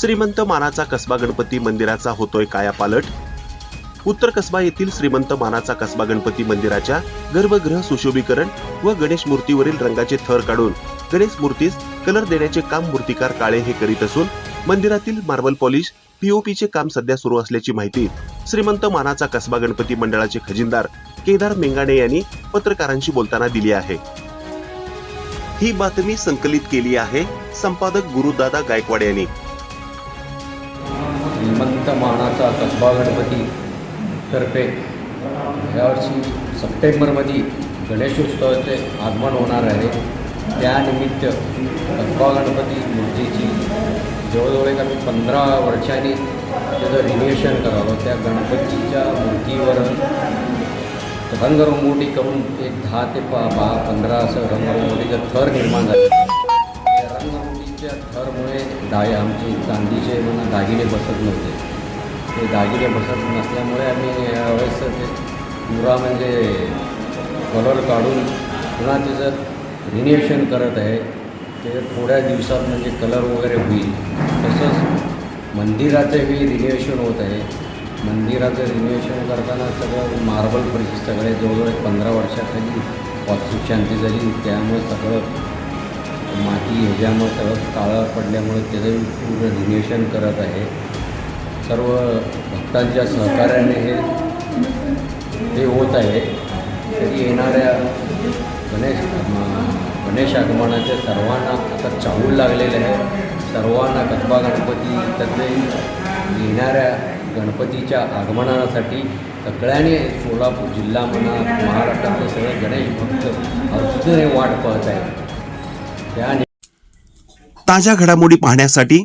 श्रीमंत मानाचा कसबा गणपती मंदिराचा होतोय कायापालट. उत्तर कसबा येथील श्रीमंत मानाचा कसबा गणपती मंदिराच्या गर्भगृह सुशोभीकरण व गणेश मूर्तीवरील रंगाचे थर काढून गणेश मूर्तीस कलर देण्याचे काम मूर्तिकार काळे हे करीत असून मंदिरातील मार्बल पॉलिश पीओपीचे काम सध्या सुरू असल्याची माहिती श्रीमंत मानाचा कसबा गणपती मंडळाचे खजिनदार केदार मेंगाणे यांनी पत्रकारांशी बोलताना दिली आहे. ही बातमी संकलित केली आहे संपादक गुरुदादा गायकवाड यांनी. मानाचा कसबा गणपती तर्फे यावर्षी सप्टेंबरमध्ये गणेशोत्सवाचे आगमन होणार आहे. त्यानिमित्त कसबा गणपती मूर्तीची जवळजवळ एक आम्ही पंधरा वर्षांनी त्याचं रिन्युएशन करावं. त्या गणपतीच्या मूर्तीवर रंगरंगोटी करून एक दहा ते पा बा पंधरा असं रंगरंगोटीचं थर निर्माण झाला. त्या रंगरंगोटीच्या थरमुळे दाय आमचे चांदीचे म्हणा दागिने बसत नव्हते. ते दागिने बसत नसल्यामुळे आम्ही यावेळेस ते पुरा म्हणजे कलर काढून पुन्हा त्याचं रिन्युएशन करत आहे. ते थोड्या दिवसात म्हणजे कलर वगैरे होईल. तसंच मंदिराचंही रिन्युएशन होत आहे. मंदिराचं रिन्युएशन करताना सगळं मार्बल परिस्थिती सगळे जवळजवळ एक पंधरा वर्षाखाली वास्तू शांती झाली. त्यामुळे सगळं माती ह्याच्यामुळे सगळं काळं पडल्यामुळे त्याचं पूर्ण रिन्युएशन करत आहे. सर्व भक्तांच्या सहकार्याने हे हे होत आहे. तरी येणाऱ्या गणेश गणेश आगमनाचे सर्वांना आता चाहूल लागलेले आहे. सर्वांना कसबा गणपती त्यातले येणाऱ्या गणपतीच्या आगमनासाठी सगळ्यांनी सोलापूर जिल्हा म्हणा महाराष्ट्रातले सगळे गणेश भक्त अजूनही वाट पाहत आहेत. त्या ताज्या घडामोडी पाहण्यासाठी